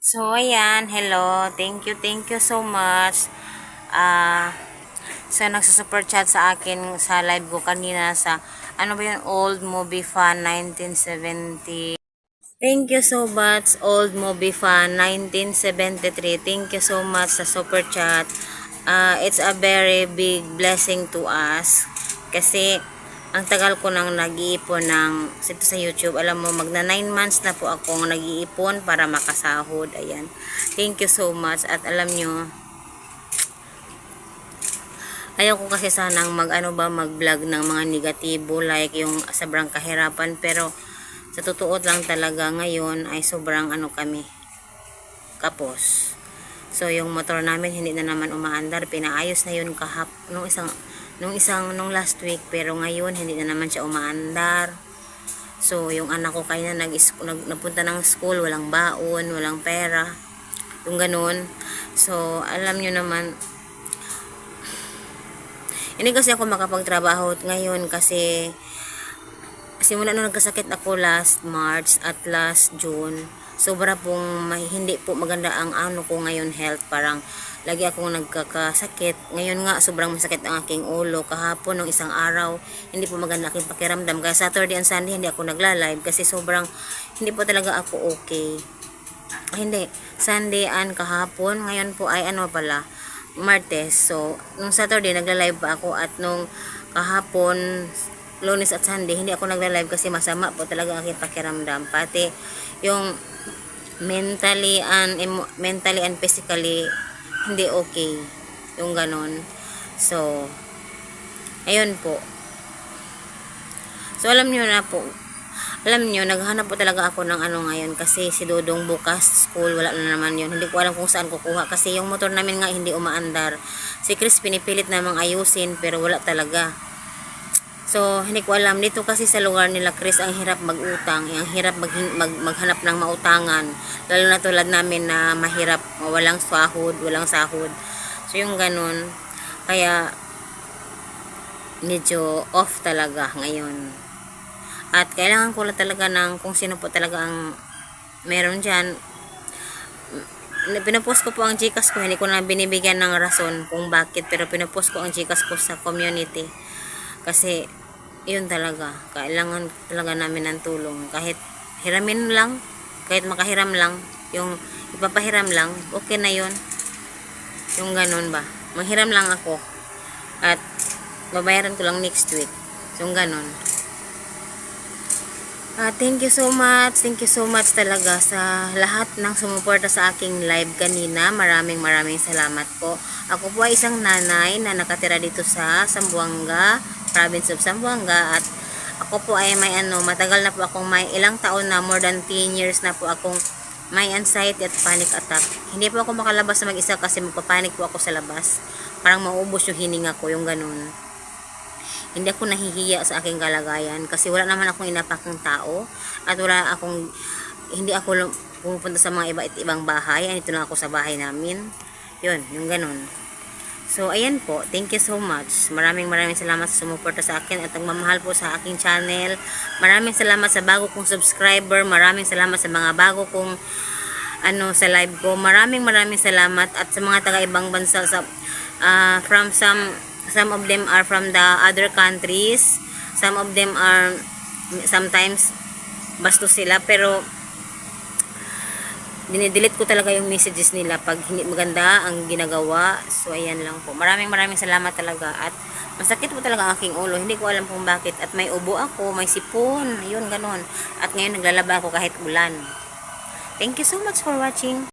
So, ayan. Hello. Thank you, thank you so much. Ah, sa nagsusuper chat sa akin sa live ko kanina sa, ano ba yun, Old Movie Fan 1970. Thank you so much, Old Movie Fan 1973. Thank you so much sa super chat. Ah, it's a very big blessing to us. Kasi, ang tagal ko nang nag-iipon ng ito sa YouTube. Alam mo, magna 9 months na po akong nag-iipon para makasahod. Ayan. Thank you so much. At alam nyo, ayaw ko kasi sanang mag ano ba mag-vlog ng mga negatibo like yung sobrang kahirapan pero sa totoo lang talaga ngayon ay sobrang ano kami kapos. So yung motor namin hindi na naman umaandar, pinaayos na yun kahap nung isang nung isang nung last week pero ngayon hindi na naman siya umaandar. So yung anak ko kaya nag, nag napunta ng school, walang baon, walang pera. Yung ganun. So alam nyo naman hindi kasi ako makapagtrabaho ngayon kasi simula nung nagkasakit ako last March at last June, sobra pong may, hindi po maganda ang ano ko ngayon health. Parang lagi akong nagkakasakit. Ngayon nga, sobrang masakit ang aking ulo. Kahapon, nung isang araw, hindi po maganda aking pakiramdam. Kaya Saturday and Sunday, hindi ako nagla-live kasi sobrang hindi po talaga ako okay. Ay, hindi. Sunday and kahapon. Ngayon po ay ano pala, Martes. So, nung Saturday, nagla-live pa ako at nung kahapon, Lunes at Sunday, hindi ako nagla-live kasi masama po talaga aking pakiramdam. Pati yung mentally and mentally and physically hindi okay yung ganon. So, ayun po. So, alam nyo na po, alam nyo, naghanap po talaga ako ng ano ngayon kasi si Dodong bukas school, wala na naman yun. Hindi ko alam kung saan kukuha kasi yung motor namin nga hindi umaandar. Si Chris pinipilit namang ayusin pero wala talaga. So, hindi ko alam. Dito kasi sa lugar nila, Chris, ang hirap mag-utang. Ang hirap mag, mag, maghanap ng mautangan. Lalo na tulad namin na mahirap, walang sahod, walang sahod. So, yung ganun. Kaya, medyo off talaga ngayon. At kailangan ko lang talaga ng kung sino po talaga ang meron dyan. Pinapost ko po ang Gcash ko. Hindi ko na binibigyan ng rason kung bakit. Pero pinapost ko ang Gcash ko sa community. Kasi, yun talaga. Kailangan talaga namin ng tulong. Kahit hiramin lang, kahit makahiram lang, yung ipapahiram lang, okay na yun. Yung ganun ba. Manghiram lang ako. At babayaran ko lang next week. Yung ganun. Ah, thank you so much. Thank you so much talaga sa lahat ng sumuporta sa aking live kanina. Maraming maraming salamat po. Ako po ay isang nanay na nakatira dito sa Sambuanga, province of Sambuanga at ako po ay may ano, matagal na po akong may ilang taon na, more than 10 years na po akong may anxiety at panic attack. Hindi po ako makalabas na mag-isa kasi magpapanik po ako sa labas. Parang maubos yung hininga ko, yung ganun hindi ako nahihiya sa aking kalagayan kasi wala naman akong inapakang tao at wala akong hindi ako pumupunta sa mga iba ibang bahay. Andito lang ako sa bahay namin. Yun, yung ganun. So ayan po, thank you so much. Maraming maraming salamat sa sumuporta sa akin at nagmamahal po sa aking channel. Maraming salamat sa bago kong subscriber. Maraming salamat sa mga bago kong ano sa live ko. Maraming maraming salamat at sa mga taga ibang bansa sa ah, from some some of them are from the other countries. Some of them are sometimes bastos sila. Pero dinidelete ko talaga yung messages nila pag hindi maganda ang ginagawa. So ayan lang po. Maraming maraming salamat talaga. At masakit po talaga ang aking ulo. Hindi ko alam kung bakit. At may ubo ako may sipon. Yun ganon at ngayon naglalaba ako kahit ulan. Thank you so much for watching